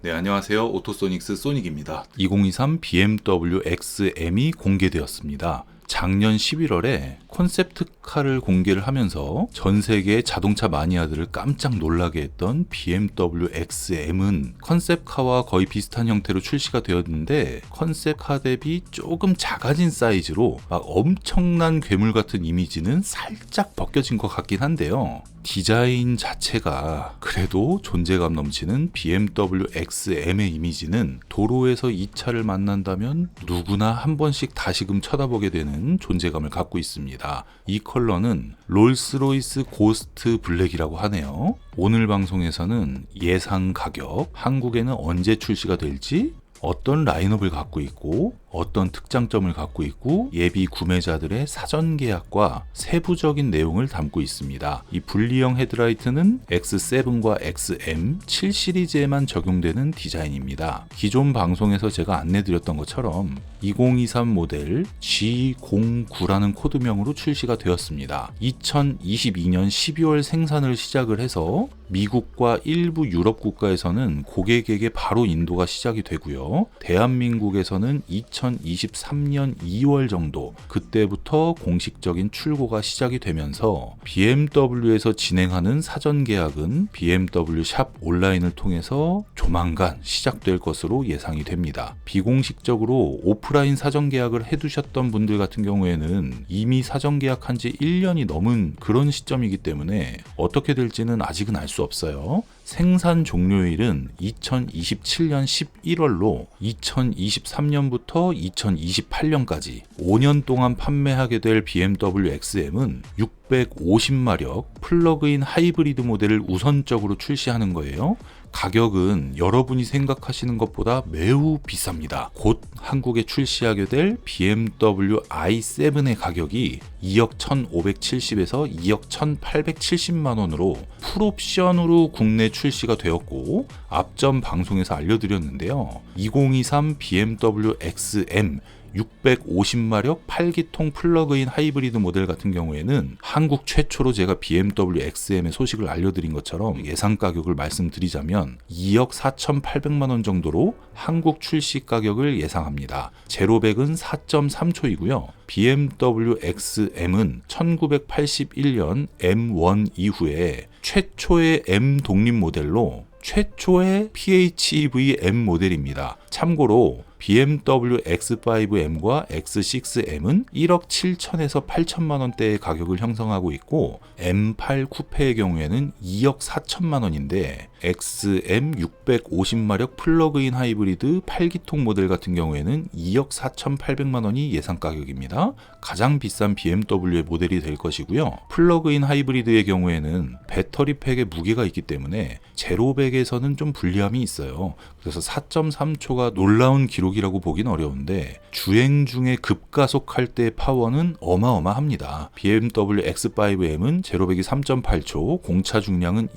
네, 안녕하세요. 오토소닉스 소닉입니다. 2023 BMW XM이 공개되었습니다. 작년 11월에 콘셉트카를 공개를 하면서 전 세계 자동차 마니아들을 깜짝 놀라게 했던 BMW XM은 컨셉카와 거의 비슷한 형태로 출시가 되었는데 컨셉카 대비 조금 작아진 사이즈로 막 엄청난 괴물 같은 이미지는 살짝 벗겨진 것 같긴 한데요. 디자인 자체가 그래도 존재감 넘치는 BMW XM의 이미지는 도로에서 이 차를 만난다면 누구나 한 번씩 다시금 쳐다보게 되는 존재감을 갖고 있습니다. 이 컬러는 롤스로이스 고스트 블랙이라고 하네요. 오늘 방송에서는 예상 가격, 한국에는 언제 출시가 될지, 어떤 라인업을 갖고 있고 어떤 특장점을 갖고 있고 예비 구매자들의 사전 계약과 세부적인 내용을 담고 있습니다. 이 분리형 헤드라이트는 X7과 XM 7 시리즈에만 적용되는 디자인입니다. 기존 방송에서 제가 안내드렸던 것처럼 2023 모델 G09라는 코드명으로 출시가 되었습니다. 2022년 12월 생산을 시작을 해서 미국과 일부 유럽 국가에서는 고객에게 바로 인도가 시작이 되고요. 대한민국에서는 2023년 2월 정도 그때부터 공식적인 출고가 시작이 되면서 BMW에서 진행하는 사전 계약은 BMW 샵 온라인을 통해서 조만간 시작될 것으로 예상이 됩니다. 비공식적으로 오프라인 사전 계약을 해두셨던 분들 같은 경우에는 이미 사전 계약한 지 1년이 넘은 그런 시점이기 때문에 어떻게 될지는 아직은 알 수 없어요. 생산 종료일은 2027년 11월로 2023년부터 2028년까지 5년 동안 판매하게 될 BMW XM은 650마력 플러그인 하이브리드 모델을 우선적으로 출시하는 거예요. 가격은 여러분이 생각하시는 것보다 매우 비쌉니다. 곧 한국에 출시하게 될 BMW i7의 가격이 2억 1,570에서 2억 1,870만 원으로 풀옵션으로 국내 출시가 되었고 앞전 방송에서 알려드렸는데요. 2023 BMW XM 650마력 8기통 플러그인 하이브리드 모델 같은 경우에는 한국 최초로 제가 BMW XM의 소식을 알려드린 것처럼 예상 가격을 말씀드리자면 2억 4,800만 원 정도로 한국 출시 가격을 예상합니다. 제로백은 4.3초이고요. BMW XM은 1981년 M1 이후에 최초의 M 독립 모델로 최초의 PHEV M 모델입니다. 참고로 BMW X5M과 X6M은 1억 7천에서 8천만 원대의 가격을 형성하고 있고 M8 쿠페의 경우에는 2억 4천만 원인데 XM 650마력 플러그인 하이브리드 8기통 모델 같은 경우에는 2억 4,800만 원이 예상 가격입니다. 가장 비싼 BMW의 모델이 될 것이고요. 플러그인 하이브리드의 경우에는 배터리 팩에 무게가 있기 때문에 제로백에서는 좀 불리함이 있어요. 그래서 4.3초가 놀라운 기록이라고 보긴 어려운데 주행 중에 급가속할 때 파워는 어마어마합니다. BMW X5M은 제로백이 3.8초, 공차 중량은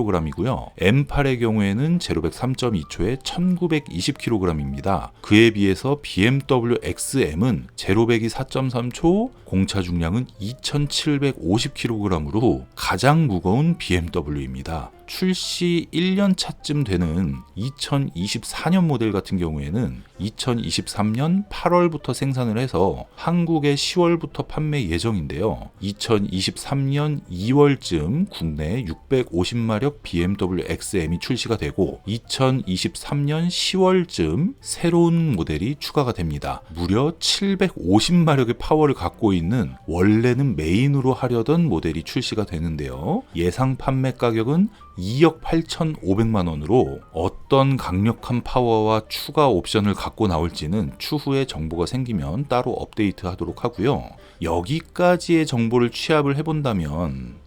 2,430kg이고요. M8의 경우에는 제로백 3.2초에 1,920kg입니다. 그에 비해서 BMW XM은 제로백이 4.3초, 공차 중량은 2,750kg으로 가장 무거운 BMW입니다. 출시 1년 차쯤 되는 2024년 모델 같은 경우에는 2023년 8월부터 생산을 해서 한국에 10월부터 판매 예정인데요. 2023년 2월쯤 국내 650마력 BMW XM이 출시가 되고 2023년 10월쯤 새로운 모델이 추가가 됩니다. 무려 750마력의 파워를 갖고 있는 원래는 메인으로 하려던 모델이 출시가 되는데요. 예상 판매 가격은 2억 8,500만 원으로 어떤 강력한 파워와 추가 옵션을 갖고 나올지는 추후에 정보가 생기면 따로 업데이트 하도록 하고요. 여기까지의 정보를 취합을 해본다면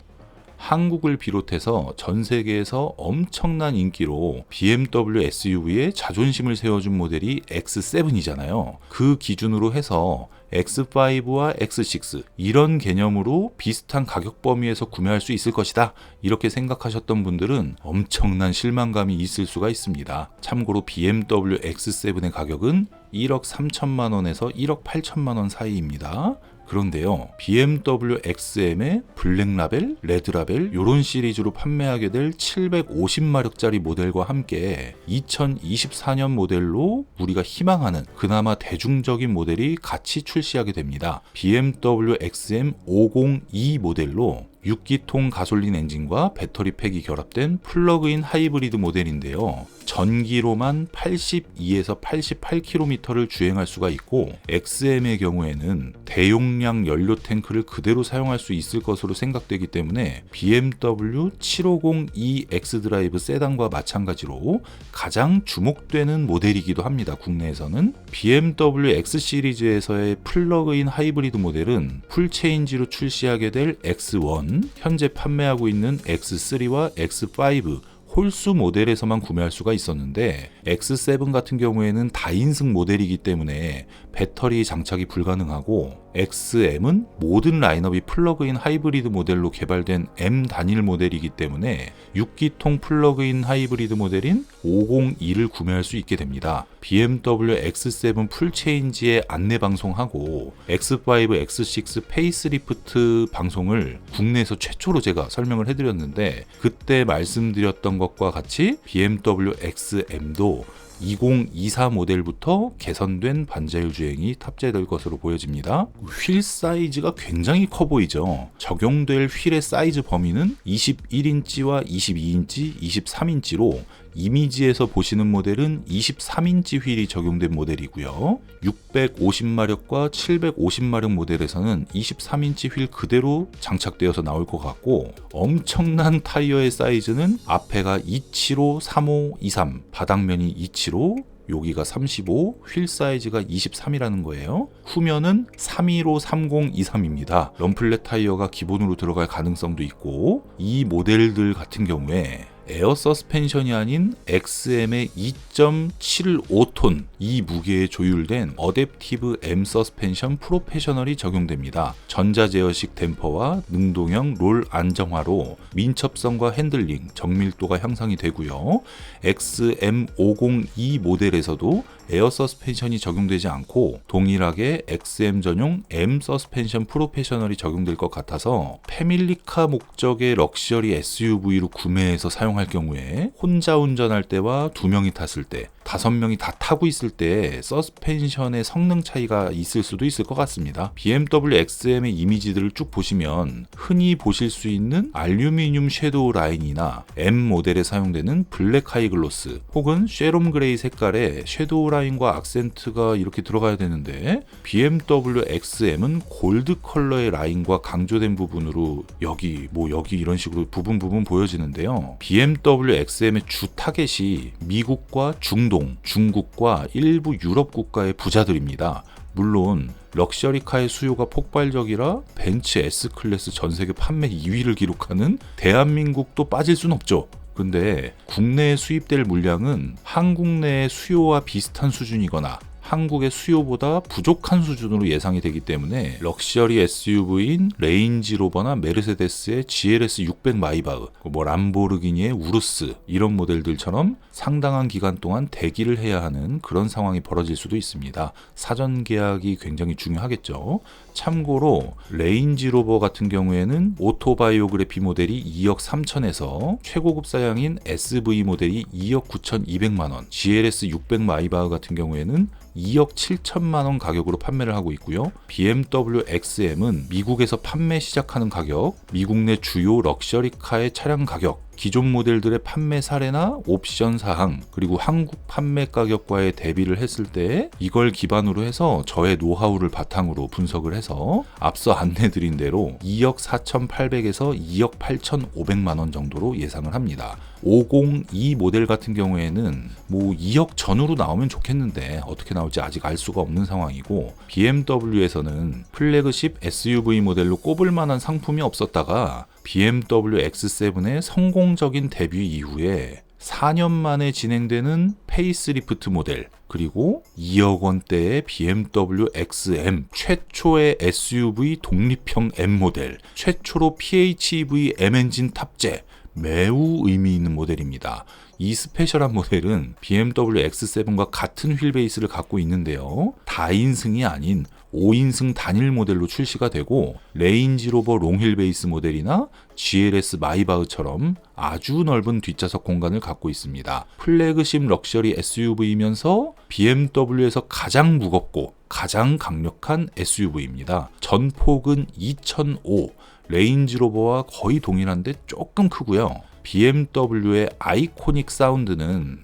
한국을 비롯해서 전 세계에서 엄청난 인기로 BMW SUV에 자존심을 세워준 모델이 X7이잖아요. 그 기준으로 해서 X5와 X6 이런 개념으로 비슷한 가격 범위에서 구매할 수 있을 것이다. 이렇게 생각하셨던 분들은 엄청난 실망감이 있을 수가 있습니다. 참고로 BMW X7의 가격은 1억 3천만 원에서 1억 8천만 원 사이입니다. 그런데요, BMW XM의 블랙라벨, 레드라벨 이런 시리즈로 판매하게 될 750마력짜리 모델과 함께 2024년 모델로 우리가 희망하는 그나마 대중적인 모델이 같이 출시하게 됩니다. BMW XM 502 모델로 6기통 가솔린 엔진과 배터리 팩이 결합된 플러그인 하이브리드 모델인데요. 전기로만 82에서 88km를 주행할 수가 있고 XM의 경우에는 대용량 연료 탱크를 그대로 사용할 수 있을 것으로 생각되기 때문에 BMW 750e X드라이브 세단과 마찬가지로 가장 주목되는 모델이기도 합니다. 국내에서는 BMW X 시리즈에서의 플러그인 하이브리드 모델은 풀체인지로 출시하게 될 X1, 현재 판매하고 있는 X3와 X5 홀수 모델에서만 구매할 수가 있었는데 X7 같은 경우에는 다인승 모델이기 때문에 배터리 장착이 불가능하고 XM은 모든 라인업이 플러그인 하이브리드 모델로 개발된 M 단일 모델이기 때문에 6기통 플러그인 하이브리드 모델인 502를 구매할 수 있게 됩니다. BMW X7 풀체인지의 안내 방송하고 X5, X6 페이스리프트 방송을 국내에서 최초로 제가 설명을 해드렸는데 그때 말씀드렸던 것과 같이 BMW XM도 2024 모델부터 개선된 반자율 주행이 탑재될 것으로 보여집니다. 휠 사이즈가 굉장히 커 보이죠. 적용될 휠의 사이즈 범위는 21인치와 22인치, 23인치로 이미지에서 보시는 모델은 23인치 휠이 적용된 모델이고요. 650마력과 750마력 모델에서는 23인치 휠 그대로 장착되어서 나올 것 같고 엄청난 타이어의 사이즈는 앞에가 275, 35, 23, 바닥면이 275, 여기가 35, 휠 사이즈가 23이라는 거예요. 후면은 315, 30, 23입니다. 럼플렛 타이어가 기본으로 들어갈 가능성도 있고 이 모델들 같은 경우에 에어 서스펜션이 아닌 XM의 2.75톤 이 무게에 조율된 어댑티브 M 서스펜션 프로페셔널이 적용됩니다. 전자 제어식 댐퍼와 능동형 롤 안정화로 민첩성과 핸들링, 정밀도가 향상이 되고요. XM502 모델에서도 에어 서스펜션이 적용되지 않고 동일하게 XM 전용 M 서스펜션 프로페셔널이 적용될 것 같아서 패밀리카 목적의 럭셔리 SUV로 구매해서 사용할 경우에 혼자 운전할 때와 두 명이 탔을 때 다섯 명이 다 타고 있을 때 서스펜션의 성능 차이가 있을 수도 있을 것 같습니다. BMW XM의 이미지들을 쭉 보시면 흔히 보실 수 있는 알루미늄 섀도우 라인이나 M 모델에 사용되는 블랙 하이글로스 혹은 쉐롬 그레이 색깔의 섀도우 라인과 악센트가 이렇게 들어가야 되는데 BMW XM은 골드 컬러의 라인과 강조된 부분으로 여기 뭐 여기 이런 식으로 부분 부분 보여지는데요. BMW XM의 주 타겟이 미국과 중동, 중국과 일부 유럽 국가의 부자들입니다. 물론 럭셔리카의 수요가 폭발적이라 벤츠 S클래스 전 세계 판매 2위를 기록하는 대한민국도 빠질 순 없죠. 근데 국내에 수입될 물량은 한국 내의 수요와 비슷한 수준이거나 한국의 수요보다 부족한 수준으로 예상이 되기 때문에 럭셔리 SUV인 레인지로버나 메르세데스의 GLS 600 마이바흐, 뭐 람보르기니의 우루스 이런 모델들처럼 상당한 기간 동안 대기를 해야 하는 그런 상황이 벌어질 수도 있습니다. 사전 계약이 굉장히 중요하겠죠. 참고로 레인지로버 같은 경우에는 오토바이오그래피 모델이 2억 3천에서 최고급 사양인 SV 모델이 2억 9,200만 원, GLS 600 마이바흐 같은 경우에는 2억 7천만 원 가격으로 판매를 하고 있고요. BMW XM은 미국에서 판매 시작하는 가격, 미국 내 주요 럭셔리카의 차량 가격, 기존 모델들의 판매 사례나 옵션 사항 그리고 한국 판매 가격과의 대비를 했을 때 이걸 기반으로 해서 저의 노하우를 바탕으로 분석을 해서 앞서 안내드린 대로 2억 4,800에서 2억 8,500만 원 정도로 예상을 합니다. 502 모델 같은 경우에는 뭐 2억 전후로 나오면 좋겠는데 어떻게 나올지 아직 알 수가 없는 상황이고 BMW에서는 플래그십 SUV 모델로 꼽을 만한 상품이 없었다가 BMW X7의 성공적인 데뷔 이후에 4년 만에 진행되는 페이스리프트 모델 그리고 2억 원대의 BMW XM 최초의 SUV 독립형 M 모델 최초로 PHEV M 엔진 탑재 매우 의미 있는 모델입니다. 이 스페셜한 모델은 BMW X7과 같은 휠 베이스를 갖고 있는데요. 다인승이 아닌 5인승 단일 모델로 출시가 되고 레인지로버 롱힐 베이스 모델이나 GLS 마이바흐처럼 아주 넓은 뒷좌석 공간을 갖고 있습니다. 플래그십 럭셔리 SUV이면서 BMW에서 가장 무겁고 가장 강력한 SUV입니다. 전폭은 2005, 레인지로버와 거의 동일한데 조금 크고요. BMW의 아이코닉 사운드는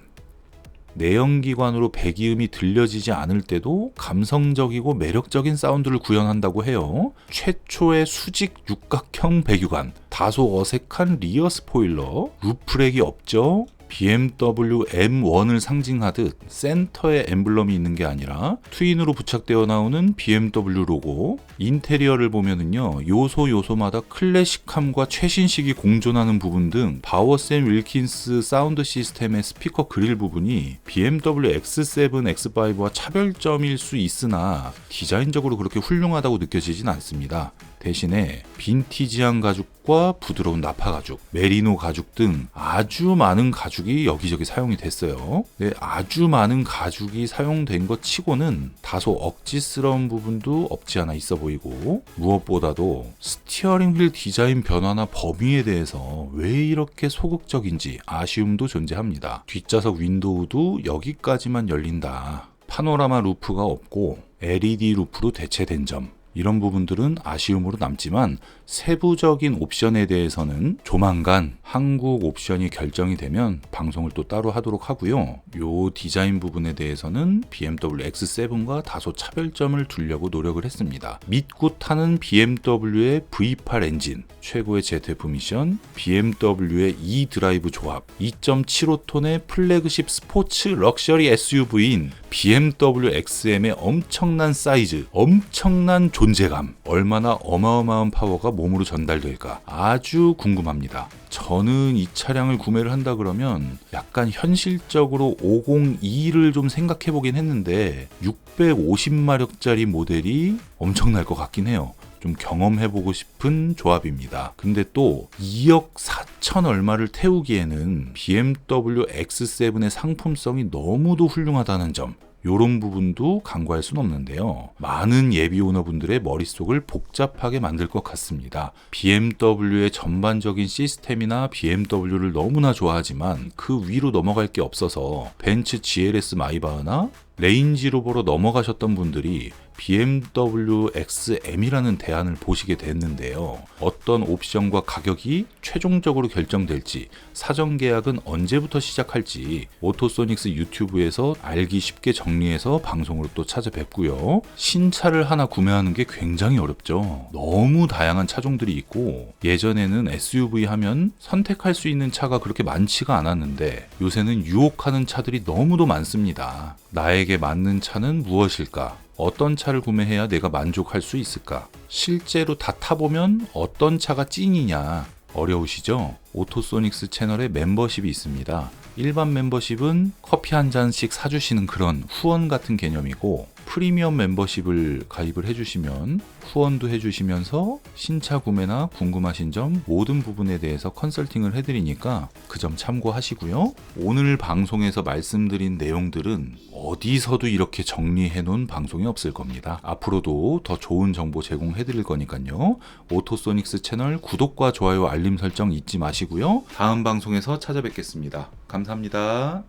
내연기관으로 배기음이 들려지지 않을 때도 감성적이고 매력적인 사운드를 구현한다고 해요. 최초의 수직 육각형 배기관, 다소 어색한 리어 스포일러, 루프렉이 없죠. BMW M1을 상징하듯 센터에 엠블럼이 있는 게 아니라 트윈으로 부착되어 나오는 BMW 로고 인테리어를 보면은요 요소 요소마다 클래식함과 최신식이 공존하는 부분 등 바워샘 윌킨스 사운드 시스템의 스피커 그릴 부분이 BMW X7, X5와 차별점일 수 있으나 디자인적으로 그렇게 훌륭하다고 느껴지진 않습니다. 대신에 빈티지한 가죽과 부드러운 나파 가죽, 메리노 가죽 등 아주 많은 가죽이 여기저기 사용이 됐어요. 네, 아주 많은 가죽이 사용된 것 치고는 다소 억지스러운 부분도 없지 않아 있어 보이고 무엇보다도 스티어링 휠 디자인 변화나 범위에 대해서 왜 이렇게 소극적인지 아쉬움도 존재합니다. 뒷좌석 윈도우도 여기까지만 열린다. 파노라마 루프가 없고 LED 루프로 대체된 점. 이런 부분들은 아쉬움으로 남지만 세부적인 옵션에 대해서는 조만간 한국 옵션이 결정이 되면 방송을 또 따로 하도록 하고요. 요 디자인 부분에 대해서는 BMW X7과 다소 차별점을 두려고 노력을 했습니다. 믿고 타는 BMW의 V8 엔진, 최고의 ZF 미션, BMW의 E 드라이브 조합, 2.75톤의 플래그십 스포츠 럭셔리 SUV인 BMW XM의 엄청난 사이즈, 엄청난 존재감, 얼마나 어마어마한 파워가 몸으로 전달될까 아주 궁금합니다. 저는 이 차량을 구매를 한다 그러면 약간 현실적으로 502를 좀 생각해 보긴 했는데 650마력짜리 모델이 엄청날 것 같긴 해요. 좀 경험해보고 싶은 조합입니다. 근데 또 2억 4천 얼마를 태우기에는 BMW X7의 상품성이 너무도 훌륭하다는 점. 요런 부분도 간과할 수는 없는데요. 많은 예비 오너분들의 머릿속을 복잡하게 만들 것 같습니다. BMW의 전반적인 시스템이나 BMW를 너무나 좋아하지만 그 위로 넘어갈 게 없어서 벤츠 GLS 마이바흐나 레인지로버로 넘어가셨던 분들이 BMW XM이라는 대안을 보시게 됐는데요. 어떤 옵션과 가격이 최종적으로 결정될지, 사전 계약은 언제부터 시작할지 오토소닉스 유튜브에서 알기 쉽게 정리해서 방송으로 또 찾아뵙고요. 신차를 하나 구매하는 게 굉장히 어렵죠. 너무 다양한 차종들이 있고 예전에는 SUV 하면 선택할 수 있는 차가 그렇게 많지가 않았는데 요새는 유혹하는 차들이 너무도 많습니다. 나에게 맞는 차는 무엇일까? 어떤 차를 구매해야 내가 만족할 수 있을까? 실제로 다 타보면 어떤 차가 찐이냐? 어려우시죠? 오토소닉스 채널에 멤버십이 있습니다. 일반 멤버십은 커피 한 잔씩 사주시는 그런 후원 같은 개념이고 프리미엄 멤버십을 가입을 해주시면 후원도 해주시면서 신차 구매나 궁금하신 점 모든 부분에 대해서 컨설팅을 해드리니까 그 점 참고하시고요. 오늘 방송에서 말씀드린 내용들은 어디서도 이렇게 정리해 놓은 방송이 없을 겁니다. 앞으로도 더 좋은 정보 제공해 드릴 거니까요. 오토소닉스 채널 구독과 좋아요 알림 설정 잊지 마시고요. 다음 방송에서 찾아뵙겠습니다. 감사합니다.